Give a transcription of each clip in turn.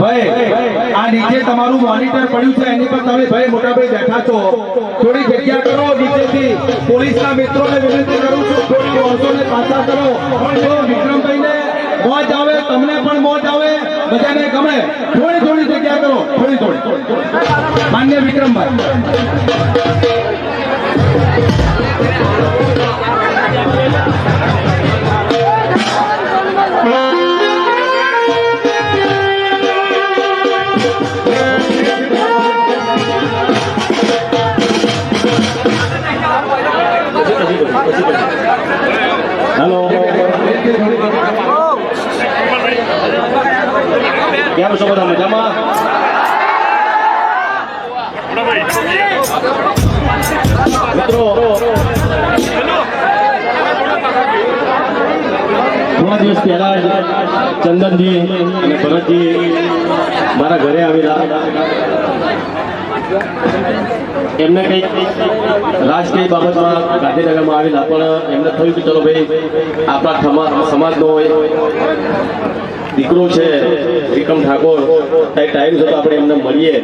ભાઈ, આ નીચે તમારું મોનિટર પડ્યું છે, એની પર તમે ભાઈ મોટા ભાઈ બેઠા છો. થોડી જગ્યા કરો, નીચેથી પોલીસના મિત્રોને વિનંતી કરું છું, થોડી માણસોને પાછા કરો. બધાને ગમે. થોડી થોડી જગ્યા કરો થોડી થોડી. માન્ય વિક્રમભાઈ. હેલો કેમ છો બધા મજામાં? મિત્રો, થોડા દિવસ પહેલા ચંદનજી અને ભરતજી મારા ઘરે આવેલા. એમને કંઈક રાજકીય બાબતમાં ગાંધીનગરમાં આવેલા, પણ એમને થયું કે ચલો ભાઈ, આપણા સમાજનો દીકરો છે વિક્રમ ઠાકોર કંઈ ટાઈમ થતો આપણે એમને મળીએ.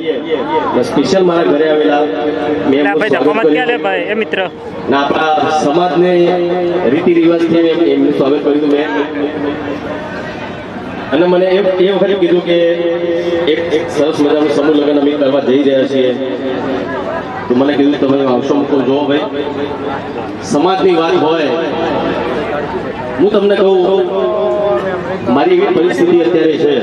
સ્પેશિયલ મારા ઘરે આવેલા મેં મિત્ર. ને આપણા સમાજને રીતિ રિવાજથી મેં એમનું સ્વાગત કર્યું હતું મેં. અને મને એ એ વખતે કીધું કે એક એક સરસ મજાનું સમૂહ લગ્ન અમે કરવા જઈ રહ્યા છીએ. તો મને કીધું તમે આવશો મૂકો જો ભાઈ. સમાજની વાત હોય. હું તમને કહું એવી પરિસ્થિતિ અત્યારે છે.